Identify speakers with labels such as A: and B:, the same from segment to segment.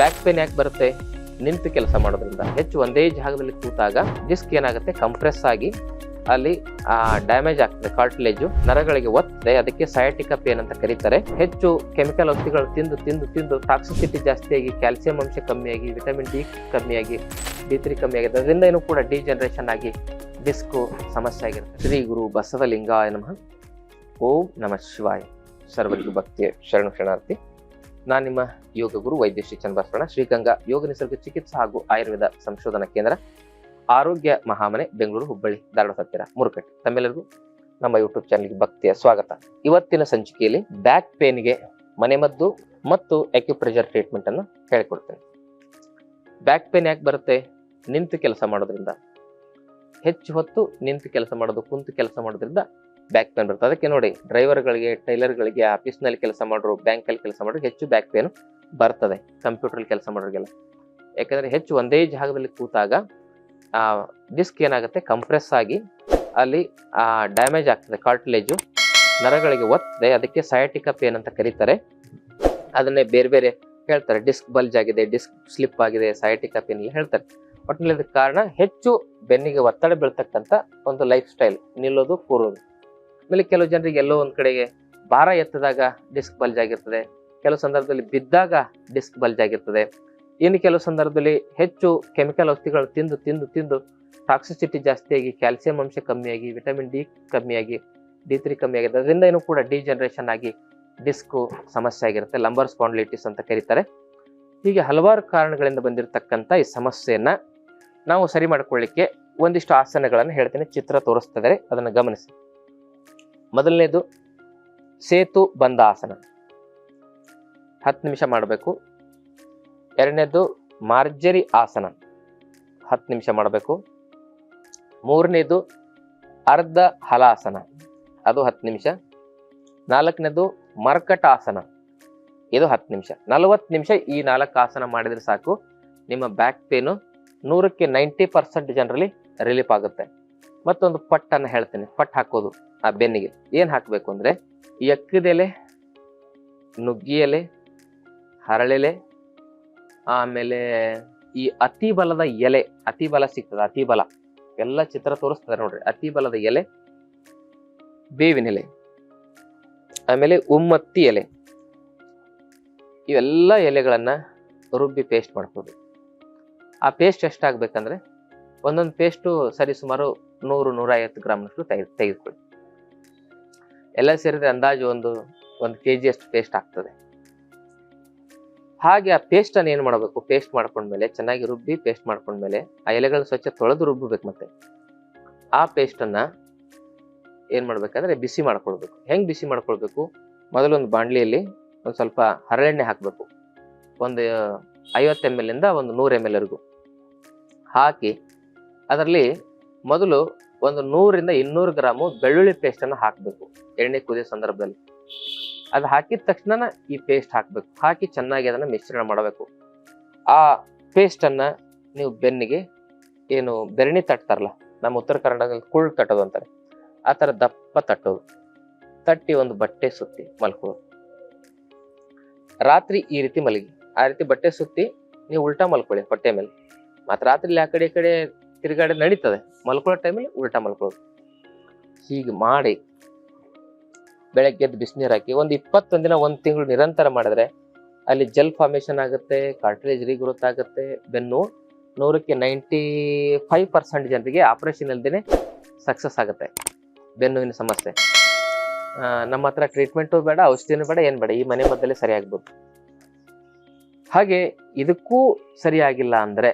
A: Back pain ಯಾಕೆ ಬರುತ್ತೆ? ನಿಂತು ಕೆಲಸ ಮಾಡೋದ್ರಿಂದ. ಹೆಚ್ಚು ಒಂದೇ ಜಾಗದಲ್ಲಿ ಕೂತಾಗ ಡಿಸ್ಕ್ ಏನಾಗುತ್ತೆ? ಕಂಪ್ರೆಸ್ ಆಗಿ ಅಲ್ಲಿ, ಆ ಡ್ಯಾಮೇಜ್ ಆಗ್ತದೆ ಕಾರ್ಟ್ಲೇಜು ನರಗಳಿಗೆ ಒತ್ತದೆ, ಅದಕ್ಕೆ ಸಯಾಟಿಕ ಪೇನ್ ಅಂತ ಕರೀತಾರೆ. ಹೆಚ್ಚು ಕೆಮಿಕಲ್ ಔಷಧಿಗಳು ತಿಂದು ತಿಂದು ತಿಂದು ಟಾಕ್ಸಿಸಿಟಿ ಜಾಸ್ತಿಯಾಗಿ ಕ್ಯಾಲ್ಸಿಯಂ ಅಂಶ ಕಮ್ಮಿಯಾಗಿ ವಿಟಮಿನ್ ಡಿ ಕಮ್ಮಿಯಾಗಿ ಡಿ ತ್ರೀ ಕಮ್ಮಿ ಆಗಿದೆ ಅದರಿಂದ ಏನು ಕೂಡ ಡಿಜನರೇಷನ್ ಆಗಿ ಡಿಸ್ಕು ಸಮಸ್ಯೆ ಆಗಿರುತ್ತೆ. ಶ್ರೀ ಗುರು ಬಸವಲಿಂಗಾಯ ನಮಃ. ಓಂ ನಮಃ ಶಿವಾಯ. ಸರ್ವರಿಗೂ ಭಕ್ತಿಯ ಶರಣು ಶರಣಾರ್ಥಿ. ನಾನು ನಿಮ್ಮ ಯೋಗ ಗುರು ವೈದ್ಯ ಶ್ರೀ ಚನ್ನಬಸವಣ್ಣ ಶ್ರೀಗಂಗಾ ಯೋಗ ನಿಸರ್ಗ ಚಿಕಿತ್ಸಾ ಹಾಗೂ ಆಯುರ್ವೇದ ಸಂಶೋಧನಾ ಕೇಂದ್ರ, ಆರೋಗ್ಯ ಮಹಾಮನೆ, ಬೆಂಗಳೂರು, ಹುಬ್ಬಳ್ಳಿ, ಧಾರವಾಡ ಹತ್ತಿರ ಮುರುಕಟ್ಟೆ ತಮ್ಮೆಲ್ಲರಿಗೂ ನಮ್ಮ ಯೂಟ್ಯೂಬ್ ಚಾನಲ್ಗೆ ಭಕ್ತಿಯ ಸ್ವಾಗತ. ಇವತ್ತಿನ ಸಂಚಿಕೆಯಲ್ಲಿ ಬ್ಯಾಕ್ ಪೇನ್ಗೆ ಮನೆಮದ್ದು ಮತ್ತು ಎಕ್ಯುಪ್ರೆಷರ್ ಟ್ರೀಟ್ಮೆಂಟ್ ಅನ್ನು ಹೇಳಿಕೊಡ್ತೇನೆ. ಬ್ಯಾಕ್ ಪೇನ್ ಯಾಕೆ ಬರುತ್ತೆ? ನಿಂತು ಕೆಲಸ ಮಾಡೋದ್ರಿಂದ. ಹೆಚ್ಚು ಹೊತ್ತು ನಿಂತು ಕೆಲಸ ಮಾಡೋದು, ಕುಂತು ಕೆಲಸ ಮಾಡೋದ್ರಿಂದ ಬ್ಯಾಕ್ ಪೇನ್ ಬರುತ್ತೆ. ಅದಕ್ಕೆ ನೋಡಿ, ಡ್ರೈವರ್ಗಳಿಗೆ, ಟೈಲರ್ಗಳಿಗೆ, ಆಫೀಸ್ನಲ್ಲಿ ಕೆಲಸ ಮಾಡೋರು, ಬ್ಯಾಂಕಲ್ಲಿ ಕೆಲಸ ಮಾಡೋರು ಹೆಚ್ಚು ಬ್ಯಾಕ್ ಪೇನ್ ಬರ್ತದೆ ಕಂಪ್ಯೂಟರ್ ಕೆಲಸ ಮಾಡೋರಿಗೆಲ್ಲ. ಯಾಕಂದ್ರೆ ಹೆಚ್ಚು ಒಂದೇ ಜಾಗದಲ್ಲಿ ಕೂತಾಗ, ಆ ಡಿಸ್ಕ್ ಏನಾಗುತ್ತೆ? ಕಂಪ್ರೆಸ್ ಆಗಿ ಅಲ್ಲಿ ಡ್ಯಾಮೇಜ್ ಆಗ್ತದೆ ಕಾರ್ಟ್ಲೇಜು. ನರಗಳಿಗೆ ಒತ್ತದೆ, ಅದಕ್ಕೆ ಸಯಾಟಿಕ ಪೇನ್ ಅಂತ ಕರೀತಾರೆ. ಅದನ್ನೇ ಬೇರೆ ಬೇರೆ ಹೇಳ್ತಾರೆ. ಡಿಸ್ಕ್ ಬಲ್ಜ್ ಆಗಿದೆ, ಡಿಸ್ಕ್ ಸ್ಲಿಪ್ ಆಗಿದೆ, ಸಯಾಟಿಕ ಪೇನ್ ಎಲ್ಲ ಹೇಳ್ತಾರೆ. ಒಟ್ಟಿನಲ್ಲಿ ಕಾರಣ ಹೆಚ್ಚು ಬೆನ್ನಿಗೆ ಒತ್ತಡ ಬೀಳ್ತಕ್ಕಂಥ ಒಂದು ಲೈಫ್ ಸ್ಟೈಲ್, ನಿಲ್ಲೋದು, ಕೂರೋದು. ಆಮೇಲೆ ಕೆಲವು ಜನರಿಗೆ ಎಲ್ಲೋ ಒಂದು ಕಡೆಗೆ ಭಾರ ಎತ್ತದಾಗ ಡಿಸ್ಕ್ ಬಲ್ಜ್ ಆಗಿರ್ತದೆ. ಕೆಲವು ಸಂದರ್ಭದಲ್ಲಿ ಬಿದ್ದಾಗ ಡಿಸ್ಕ್ ಬಲ್ಜ್ ಆಗಿರ್ತದೆ. ಇನ್ನು ಕೆಲವು ಸಂದರ್ಭದಲ್ಲಿ ಹೆಚ್ಚು ಕೆಮಿಕಲ್ ಔಷಧಿಗಳು ತಿಂದು ತಿಂದು ತಿಂದು ಟಾಕ್ಸಿಸಿಟಿ ಜಾಸ್ತಿಯಾಗಿ ಕ್ಯಾಲ್ಸಿಯಂ ಅಂಶ ಕಮ್ಮಿಯಾಗಿ ವಿಟಮಿನ್ ಡಿ ಕಮ್ಮಿಯಾಗಿ ಡಿ ತ್ರೀ ಕಮ್ಮಿ ಆಗಿದೆ ಅದರಿಂದ ಏನು ಕೂಡ ಡಿಜನರೇಷನ್ ಆಗಿ ಡಿಸ್ಕು ಸಮಸ್ಯೆ ಆಗಿರುತ್ತೆ. ಲಂಬರ್ ಸ್ಪಾಂಡ್ಲೈಟಿಸ್ ಅಂತ ಕರೀತಾರೆ. ಹೀಗೆ ಹಲವಾರು ಕಾರಣಗಳಿಂದ ಬಂದಿರತಕ್ಕಂಥ ಈ ಸಮಸ್ಯೆಯನ್ನು ನಾವು ಸರಿ ಮಾಡಿಕೊಳ್ಳಿಕ್ಕೆ ಒಂದಿಷ್ಟು ಆಸನಗಳನ್ನು ಹೇಳ್ತೇನೆ. ಚಿತ್ರ ತೋರಿಸ್ತಿದ್ದಾರೆ ಅದನ್ನು ಗಮನಿಸಿ. ಮೊದಲನೇದು ಸೇತು ಬಂದ ಆಸನ ಹತ್ತು ನಿಮಿಷ ಮಾಡಬೇಕು. ಎರಡನೇದು ಮಾರ್ಜರಿ ಆಸನ. ಹತ್ತು ನಿಮಿಷ ಮಾಡಬೇಕು. ಮೂರನೇದು ಅರ್ಧ ಹಲಾಸನ. ಅದು ಹತ್ತು ನಿಮಿಷ. ನಾಲ್ಕನೇದು ಮರ್ಕಟಾಸನ. ಇದು ಹತ್ತು ನಿಮಿಷ. ನಲವತ್ತು ನಿಮಿಷ ಈ ನಾಲ್ಕು ಆಸನ ಮಾಡಿದರೆ ಸಾಕು. ನಿಮ್ಮ ಬ್ಯಾಕ್ ಪೇನು ನೂರಕ್ಕೆ ನೈಂಟಿ ಪರ್ಸೆಂಟ್ ಜನರಲ್ಲಿ ರಿಲೀಫ್ ಆಗುತ್ತೆ. ಮತ್ತೊಂದು ಪಟ್ಟನ್ನು ಹೇಳ್ತೇನೆ. ಪಟ್ ಹಾಕೋದು ಆ ಬೆನ್ನಿಗೆ. ಏನು ಹಾಕಬೇಕು ಅಂದರೆ ಎಕ್ಕದೆಲೆ ನುಗ್ಗಿ ಎಲೆ ಹರಳೆಲೆ, ಆಮೇಲೆ ಈ ಅತಿ ಬಲದ ಎಲೆ ಅತಿ ಬಲ ಸಿಗ್ತದೆ ಅತಿ ಬಲ ಎಲ್ಲ ಚಿತ್ರ ತೋರಿಸ್ತದೆ ನೋಡ್ರಿ. ಅತಿ ಬಲದ ಎಲೆ ಬೇವಿನ ಎಲೆ ಆಮೇಲೆ ಉಮ್ಮತ್ತಿ ಎಲೆ. ಇವೆಲ್ಲ ಎಲೆಗಳನ್ನ ರುಬ್ಬಿ ಪೇಸ್ಟ್ ಮಾಡ್ಕೋದು ಆ ಪೇಸ್ಟ್ ಎಷ್ಟಾಗಬೇಕಂದ್ರೆ ಒಂದೊಂದು ಪೇಸ್ಟು ಸರಿ ಸುಮಾರು ನೂರು ನೂರ ಐವತ್ತು ಗ್ರಾಮ್ನಷ್ಟು ತೆಗೆ ತೆಗೆದುಕೊಳ್ಳಿ. ಎಲ್ಲ ಸೇರಿದ್ರೆ ಅಂದಾಜು ಒಂದು ಒಂದು ಕೆ ಜಿಯಷ್ಟು ಪೇಸ್ಟ್ ಆಗ್ತದೆ. ಹಾಗೆ ಆ ಪೇಸ್ಟನ್ನು ಏನು ಮಾಡಬೇಕು? ಪೇಸ್ಟ್ ಮಾಡ್ಕೊಂಡ್ಮೇಲೆ, ಚೆನ್ನಾಗಿ ರುಬ್ಬಿ ಪೇಸ್ಟ್ ಮಾಡ್ಕೊಂಡ್ಮೇಲೆ, ಆ ಎಲೆಗಳನ್ನ ಸ್ವಚ್ಛ ತೊಳೆದು ರುಬ್ಬಬೇಕು ಮತ್ತೆ. ಆ ಪೇಸ್ಟನ್ನು ಏನು ಮಾಡಬೇಕಂದ್ರೆ ಬಿಸಿ ಮಾಡ್ಕೊಳ್ಬೇಕು. ಹೆಂಗೆ ಬಿಸಿ ಮಾಡ್ಕೊಳ್ಬೇಕು? ಮೊದಲೊಂದು ಬಾಣಲಿಯಲ್ಲಿ ಒಂದು ಸ್ವಲ್ಪ ಹರಳೆಣ್ಣೆ ಹಾಕಬೇಕು. ಒಂದು ಐವತ್ತು ಎಂ ಎಲ್ ಇಂದ ಒಂದು ನೂರು ಎಂ ಎಲ್ ವರೆಗೂ ಹಾಕಿ, ಅದರಲ್ಲಿ ಮೊದಲು ಒಂದು ನೂರಿಂದ ಇನ್ನೂರು ಗ್ರಾಮು ಬೆಳ್ಳುಳ್ಳಿ ಪೇಸ್ಟ್ ಅನ್ನು ಹಾಕಬೇಕು. ಎಣ್ಣೆ ಕುದಿಯೋ ಸಂದರ್ಭದಲ್ಲಿ. ಅದು ಹಾಕಿದ ತಕ್ಷಣ ಈ ಪೇಸ್ಟ್ ಹಾಕಬೇಕು. ಹಾಕಿ ಚೆನ್ನಾಗಿ ಅದನ್ನು ಮಿಶ್ರಣ ಮಾಡಬೇಕು. ಆ ಪೇಸ್ಟನ್ನು ನೀವು ಬೆನ್ನಿಗೆ ಏನು ಬೆರಣಿ ತಟ್ತಾರಲ್ಲ, ನಮ್ಮ ಉತ್ತರ ಕರ್ನಾಟಕದಲ್ಲಿ ಕುಳ್ಳು ತಟ್ಟೋದು ಅಂತಾರೆ. ಆ ಥರ ದಪ್ಪ ತಟ್ಟೋದು. ತಟ್ಟಿ ಒಂದು ಬಟ್ಟೆ ಸುತ್ತಿ ಮಲ್ಕೋದು. ರಾತ್ರಿ ಈ ರೀತಿ ಮಲಗಿ. ಆ ರೀತಿ ಬಟ್ಟೆ ಸುತ್ತಿ ನೀವು ಉಲ್ಟಾ ಮಲ್ಕೊಳ್ಳಿ ಹೊಟ್ಟೆ ಮೇಲೆ. ಮತ್ತು ರಾತ್ರಿ ಆ ಕಡೆ ಈ ಕಡೆ ತಿರುಗಾಡಿ ನಡೀತದೆ. ಮಲ್ಕೊಳ್ಳೋ ಟೈಮಲ್ಲಿ ಉಲ್ಟಾ ಮಲ್ಕೊಳ್ಳೋದು. ಹೀಗೆ ಮಾಡಿ ಬೆಳಗ್ಗೆ ಎದ್ದು ಬಿಸಿನೀರು ಹಾಕಿ ಒಂದು ಇಪ್ಪತ್ತೊಂದು ದಿನ, ಒಂದು ತಿಂಗಳು ನಿರಂತರ ಮಾಡಿದ್ರೆ ಅಲ್ಲಿ ಜೆಲ್ ಫಾರ್ಮೇಷನ್ ಆಗುತ್ತೆ ಕಾರ್ಟ್ರೇಜ್ ರೀಗ್ರೋತ್ ಆಗುತ್ತೆ ಬೆನ್ನು ನೂರಕ್ಕೆ ನೈಂಟಿ ಫೈವ್ ಪರ್ಸೆಂಟ್ ಜನರಿಗೆ ಆಪರೇಷನ್ ಇಲ್ದೇ ಸಕ್ಸಸ್ ಆಗುತ್ತೆ. ಬೆನ್ನುವಿನ ಸಮಸ್ಯೆ. ನಮ್ಮ ಹತ್ರ ಟ್ರೀಟ್ಮೆಂಟು ಬೇಡ, ಔಷಧಿನೂ ಬೇಡ, ಏನು ಬೇಡ, ಈ ಮನೆ ಮದ್ದಲ್ಲೇ ಸರಿಯಾಗ್ಬೋದು. ಹಾಗೆ ಇದಕ್ಕೂ ಸರಿಯಾಗಿಲ್ಲ ಅಂದರೆ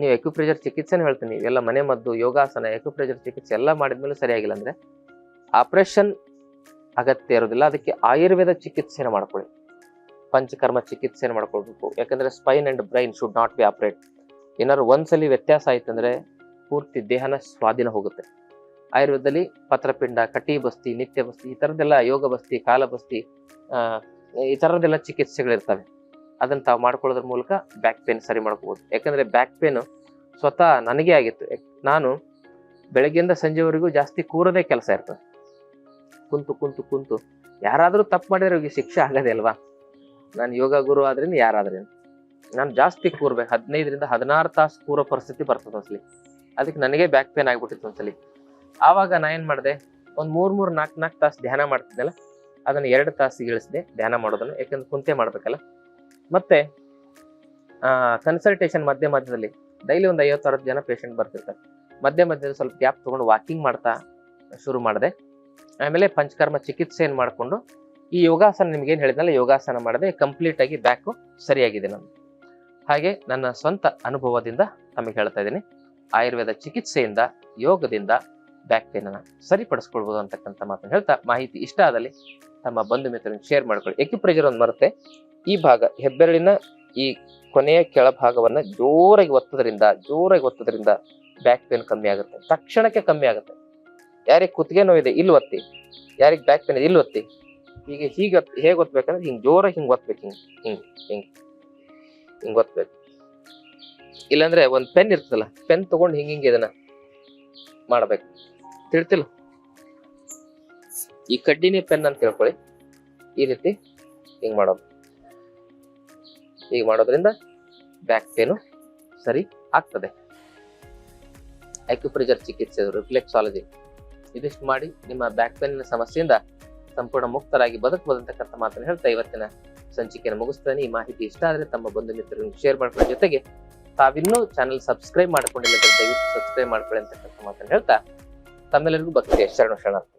A: ನೀವು ಎಕ್ಯುಪ್ರೆಷರ್ ಚಿಕಿತ್ಸೆ ಹೇಳ್ತೀನಿ. ಎಲ್ಲ ಮನೆ ಮದ್ದು, ಯೋಗಾಸನ ಎಕ್ಯುಪ್ರೆಷರ್ ಚಿಕಿತ್ಸೆ ಎಲ್ಲ ಮಾಡಿದ್ಮೇಲೆ ಸರಿಯಾಗಿಲ್ಲ ಅಂದರೆ ಆಪರೇಷನ್ ಅಗತ್ಯ ಇರೋದಿಲ್ಲ ಅದಕ್ಕೆ ಆಯುರ್ವೇದ ಚಿಕಿತ್ಸೆನ ಮಾಡ್ಕೊಳ್ಳಿ. ಪಂಚಕರ್ಮ ಚಿಕಿತ್ಸೆನ ಮಾಡ್ಕೊಳ್ಬೇಕು. ಯಾಕಂದ್ರೆ spine and brain should not be operate ಏನಾದ್ರು ಒಂದ್ಸಲಿ ವ್ಯತ್ಯಾಸ ಆಯ್ತು ಅಂದ್ರೆ ಪೂರ್ತಿ ದೇಹನ ಸ್ವಾಧೀನ ಹೋಗುತ್ತೆ. ಆಯುರ್ವೇದದಲ್ಲಿ ಪತ್ರಪಿಂಡ, ಕಟಿ ಬಸ್ತಿ, ನಿತ್ಯ ಬಸ್ತಿ, ಈ ಥರದ್ದೆಲ್ಲ ಯೋಗ ಬಸ್ತಿ, ಕಾಲ ಬಸ್ತಿ ಈ ಥರದ್ದೆಲ್ಲ ಚಿಕಿತ್ಸೆಗಳಿರ್ತವೆ. ಅದನ್ನ ತಾವು ಮಾಡ್ಕೊಳ್ಳೋದ್ರ ಮೂಲಕ ಬ್ಯಾಕ್ ಪೇನ್ ಸರಿ ಮಾಡ್ಕೋಬೋದು. ಯಾಕಂದ್ರೆ ಬ್ಯಾಕ್ ಪೇನ್ ಸ್ವತಃ ನನಗೆ ಆಗಿತ್ತು. ನಾನು ಬೆಳಗ್ಗೆಯಿಂದ ಸಂಜೆವರೆಗೂ ಜಾಸ್ತಿ ಕೂರೋದೇ ಕೆಲಸ ಇರ್ತದೆ. ಕುಂತು ಕುಂತು ಕುಂತು ಯಾರಾದರೂ ತಪ್ಪು ಮಾಡಿದರೆ ಅವ್ರಿಗೆ ಶಿಕ್ಷೆ ಆಗದೆ ಅಲ್ವಾ? ನಾನು ಯೋಗ ಗುರು ಆದ್ರಿಂದ ಯಾರಾದ್ರೂ ನಾನು ಜಾಸ್ತಿ ಕೂರ್ಬೇಕು ಹದಿನೈದರಿಂದ ಹದಿನಾರು ತಾಸು ಕೂರೋ ಪರಿಸ್ಥಿತಿ ಬರ್ತದೆ ಒಂದ್ಸಲಿ. ಅದಕ್ಕೆ ನನಗೆ ಬ್ಯಾಕ್ ಪೇನ್ ಆಗಿಬಿಟ್ಟಿತ್ತು ಒಂದ್ಸಲಿ. ಆವಾಗ ನಾನು ಏನು ಮಾಡಿದೆ? ಒಂದು ಮೂರು ಮೂರು ನಾಲ್ಕು ನಾಲ್ಕು ತಾಸು ಧ್ಯಾನ ಮಾಡ್ತಿದ್ದೆಲ್ಲ ಅದನ್ನು ಎರಡು ತಾಸು ಇಳಿಸಿದೆ ಧ್ಯಾನ ಮಾಡೋದನ್ನು. ಯಾಕಂದ್ರೆ ಕುಂತೆ ಮಾಡ್ಬೇಕಲ್ಲ. ಮತ್ತೆ ಕನ್ಸಲ್ಟೇಷನ್ ಮಧ್ಯ ಮಧ್ಯದಲ್ಲಿ ಡೈಲಿ ಒಂದು ಐವತ್ತು ಅರವತ್ತು ಜನ ಪೇಷಂಟ್ ಬರ್ತಿರ್ತಾರೆ. ಮಧ್ಯ ಮಧ್ಯದಲ್ಲಿ ಸ್ವಲ್ಪ ಗ್ಯಾಪ್ ತೊಗೊಂಡು ವಾಕಿಂಗ್ ಮಾಡ್ತಾ ಶುರು ಮಾಡಿದೆ. ಆಮೇಲೆ ಪಂಚಕರ್ಮ ಚಿಕಿತ್ಸೆಯನ್ನು ಮಾಡಿಕೊಂಡು, ಈ ಯೋಗಾಸನ ನಿಮ್ಗೆ ಏನು ಹೇಳಿದ್ನಲ್ಲ, ಯೋಗಾಸನ ಮಾಡಿದೆ ಕಂಪ್ಲೀಟ್ ಆಗಿ ಬ್ಯಾಕು ಸರಿಯಾಗಿದೆ ನಾನು ಹಾಗೆ ನನ್ನ ಸ್ವಂತ ಅನುಭವದಿಂದ ತಮಗೆ ಹೇಳ್ತಾ ಇದ್ದೀನಿ. ಆಯುರ್ವೇದ ಚಿಕಿತ್ಸೆಯಿಂದ, ಯೋಗದಿಂದ ಬ್ಯಾಕ್ ಪೇನ್ ಅನ್ನ ಸರಿಪಡಿಸ್ಕೊಳ್ಬೋದು ಅಂತಕ್ಕಂಥ ಮಾತನ್ನು ಹೇಳ್ತಾ ಮಾಹಿತಿ ಇಷ್ಟ ಆದಲ್ಲಿ ತಮ್ಮ ಬಂಧು ಮಿತ್ರರನ್ನು ಶೇರ್ ಮಾಡ್ಕೊಳ್ಳಿ. ಎಕ್ಯುಪ್ರೆಜರ್ ಒಂದು ಮರುತ್ತೆ ಈ ಭಾಗ ಹೆಬ್ಬೆರಳಿನ ಈ ಕೊನೆಯ ಕೆಳಭಾಗವನ್ನ ಜೋರಾಗಿ ಒತ್ತೋದ್ರಿಂದ ಜೋರಾಗಿ ಒತ್ತೋದ್ರಿಂದ ಬ್ಯಾಕ್ ಪೇನ್ ಕಮ್ಮಿ ಆಗುತ್ತೆ. ತಕ್ಷಣಕ್ಕೆ ಕಮ್ಮಿ ಆಗುತ್ತೆ. ಯಾರಿಗೆ ಕುತ್ತಿಗೆ ನೋವಿದೆ ಇಲ್ಲಿ ಒತ್ತಿ. ಯಾರಿಗೆ ಬ್ಯಾಕ್ ಪೇನ್ ಇದೆ ಇಲ್ಲಿ ಒತ್ತಿ. ಹೀಗೆ ಹೀಗೆ ಹೇಗೆ ಒತ್ಬೇಕಂದ್ರೆ ಹಿಂಗೆ ಜೋರಾಗಿ ಹಿಂಗೆ ಒತ್ಬೇಕು, ಹಿಂಗೆ ಹಿಂಗೆ ಹಿಂಗೆ ಹಿಂಗೆ ಒತ್ಬೇಕು. ಇಲ್ಲಾಂದ್ರೆ ಒಂದು ಪೆನ್ ಇರ್ತದಲ್ಲ, ಪೆನ್ ತಗೊಂಡು ಹಿಂಗೆ ಹಿಂಗೆ ಇದನ್ನ ಮಾಡ್ಬೇಕು. ತಿಳ್ತಿಲ್ಲ. ಈ ಕಡ್ಡಿನೇ ಪೆನ್ ಅಂತ ತಿಳ್ಕೊಳ್ಳಿ. ಈ ರೀತಿ ಹಿಂಗ್ ಮಾಡೋದು. ಹೀಗೆ ಮಾಡೋದ್ರಿಂದ ಬ್ಯಾಕ್ ಪೇನು ಸರಿ ಆಗ್ತದೆ. ಆಕ್ಯುಪ್ರೆಜರ್ ಚಿಕಿತ್ಸೆ ರಿಫ್ಲೆಕ್ಸಾಲಜಿ. ಇದಿಷ್ಟು ಮಾಡಿ ನಿಮ್ಮ ಬ್ಯಾಕ್ ಪೇನಿನ ಸಮಸ್ಯೆಯಿಂದ ಸಂಪೂರ್ಣ ಮುಕ್ತರಾಗಿ ಬದುಕಬಹುದಂತಕ್ಕಂಥ ಮಾತನ್ನು ಹೇಳ್ತಾ ಇವತ್ತಿನ ಸಂಚಿಕೆಯನ್ನು ಮುಗಿಸ್ತೇನೆ. ಈ ಮಾಹಿತಿ ಇಷ್ಟ ಆದರೆ ತಮ್ಮ ಬಂಧು ಮಿತ್ರರಿಗೆ ಶೇರ್ ಮಾಡ್ಕೊಳ್ಳೋ. ಜೊತೆಗೆ ತಾವಿನ್ನೂ ಚಾನೆಲ್ ಸಬ್ಸ್ಕ್ರೈಬ್ ಮಾಡ್ಕೊಂಡಿಲ್ಲ ದಯವಿಟ್ಟು ಸಬ್ಸ್ಕ್ರೈಬ್ ಮಾಡ್ಕೊಳ್ಳಿ ಅಂತಕ್ಕಂಥ ಮಾತನ್ನು ಹೇಳ್ತಾ ತಮ್ಮೆಲ್ಲರಿಗೂ ಭಕ್ತಿ ಶರಣ ಶರಣಾರ್ಥಿ